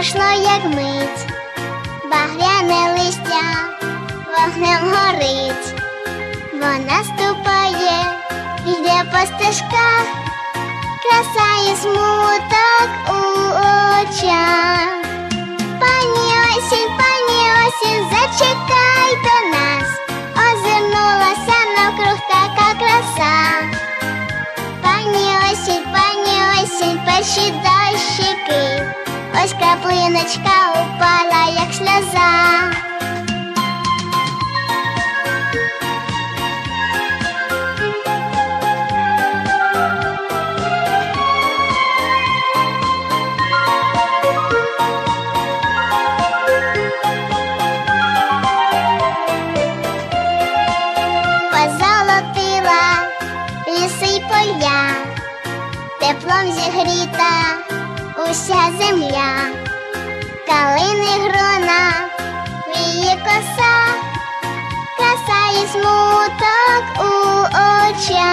пройшло як мить, багряне листя вогнем горить, вона ступає, йде по стежках, краса і смуток у очах. Пані осінь, пані осінь, зачекайте нас, озирнулася навкруг така краса. Пані осінь, пані осінь, перші дощики, ось краплиночка упала, як сльоза. Позолотила ліси й поля, теплом зігріта уся земля, калини грона, віє коса, краса і смуток у очах.